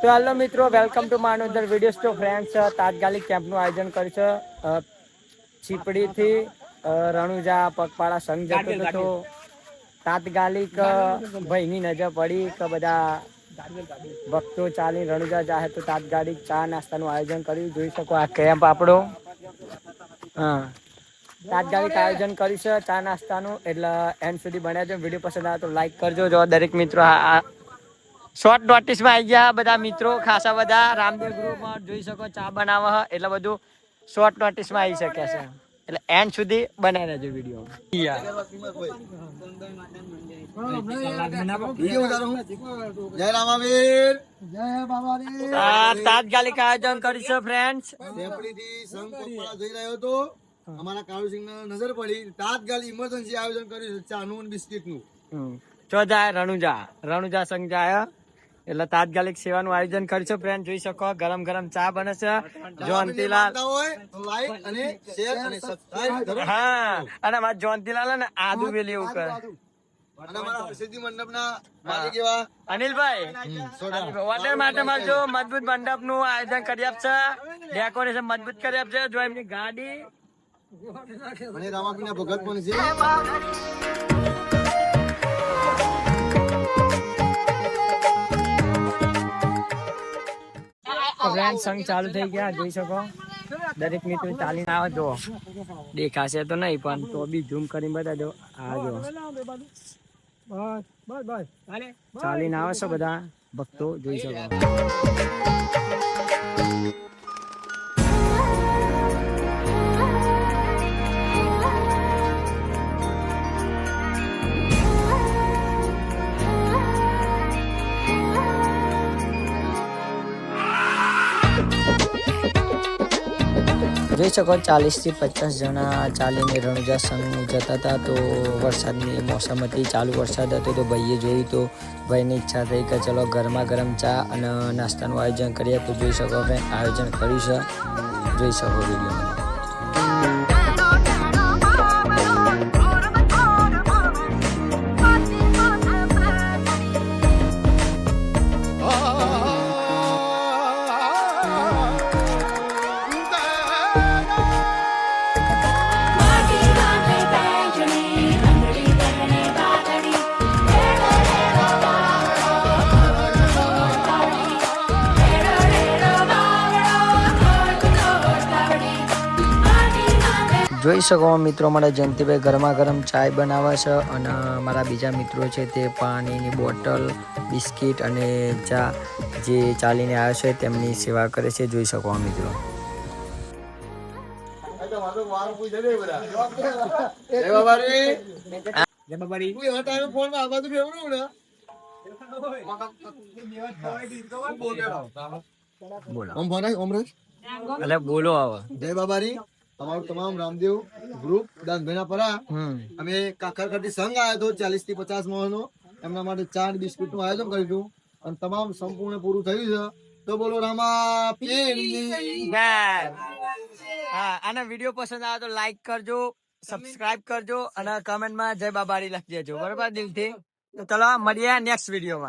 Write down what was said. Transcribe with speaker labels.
Speaker 1: તો હાલો મિત્રો વેલકમ ટુ માનોદર વીડિયો સ્ટો ફ્રેન્ડ્સ તાત્કાલિક કેમ્પનું આયોજન કર્યું છે. છીપડીથી રણુજા પગપાળા સંઘ જતો હતો. તાત્કાલિક ભાઈની નજર પડી કે બધા ભક્તો ચાલી રણુજા જાહે તો તાત્કાલિક ચા નાસ્તાનું આયોજન કર્યું. જોઈ શકો આ કેમ્પ આપણો. હા. તાત્કાલિક આયોજન કર્યું છે ચા નાસ્તાનું. એટલે એન્ડ સુધી બન્યા છે વીડિયો પસંદ આવે તો લાઈક કરજો. જો દરેક મિત્રો આ શોર્ટ નોટિસમાં આવી ગયા બધા મિત્રો ખાસા બધા. રામદેવ ગ્રુપમાં જોઈ શકો ચા બનાવવા. એટલે બધું શોર્ટ નોટિસમાં આવી શકે છે. એટલે એન્ડ સુધી બનાવી રહેજો વીડિયો
Speaker 2: જય રામાવીર
Speaker 1: આ તાત્કાલિક આયોજન કરીશું ફ્રેન્ડ્સ
Speaker 2: જઈ રહ્યો હતો. અમારા કાળુસિંહ નજર પડી. તાત્કાલિક ઇમરજન્સી આયોજન કરીશું. ચાનું બિસ્કિટનું
Speaker 1: ચો જાય રણુજા. રણુજા સંઘ જાય એટલે તાત્કાલિક સેવાનું આયોજન કરશો ફ્રેન્ડ જોઈ શકો ગરમ ગરમ ચા બને છે. જોનતીલાલ હા અને મારા જોનતીલાલ ને આદુ વેલી એવું કરે
Speaker 2: અને અમારા હરસિદ્ધિ મંડપના માલિક એવા
Speaker 1: અનિલભાઈ વોટર માટે મારે જો મજબૂત મંડપનું આયોજન કરી આપશે. ડેકોરેશન મજબૂત કરી આપશે જો એમની ગાડી
Speaker 2: રામાપીના ભગત પણ છે.
Speaker 1: ફ્રેન્ડ સંગ ચાલુ થઈ ગયા જોઈ શકો. દરેક મિત્રો ચાલીને આવે જો. દેખાશે તો નહીં પણ તો બી ઝૂમ કરીને બતાજો. આ જો. ચાલીને આવે છે બધા ભક્તો જોઈ શકો. જોઈ શકો ચાલીસથી પચાસ જણા ચાલીને રણુજા સંઘ જતા હતા, તો વરસાદની મોસમ હતી, ચાલુ વરસાદ હતો, તો ભાઈએ જોયું તો ભાઈની ઈચ્છા થઈ કે ચલો ગરમા ગરમ ચા અને નાસ્તાનું આયોજન કરીએ. તો જોઈ શકો ભાઈ આયોજન કર્યું છે. જોઈ શકો વીડિયો જોઈ શકો મિત્રો મારા જયંતિભાઈ ગરમા ગરમ ચાય બનાવે છે અને મારા બીજા મિત્રો છે તે પાણીની બોટલ બિસ્કિટ અને ચા જે ચાલીને આવ્યો છે તેમની સેવા કરે છે જોઈ શકો આ મિત્રો બોલો. હવે.
Speaker 2: જય બાબારી અમારું તમામ રામદેવ ગ્રુપ દાનભાઈના પરા. અમે કાકર કરતી સંઘ આવ્યો હતો ચાલીસથી પચાસ માણસનો એમના માટે ચા બિસ્કુટનું આયોજન કર્યું હતું. અને તમામ સંપૂર્ણ પૂરું થયું છે. તો બોલો રામા
Speaker 1: હા અને વીડિયો પસંદ આવે તો લાઈક કરજો સબસ્ક્રાઇબ કરજો અને કમેન્ટમાં જય બાબારી લખી દેજો. બરોબર દિલથી? તો ચલો મળીએ નેક્સ્ટ વિડીયોમાં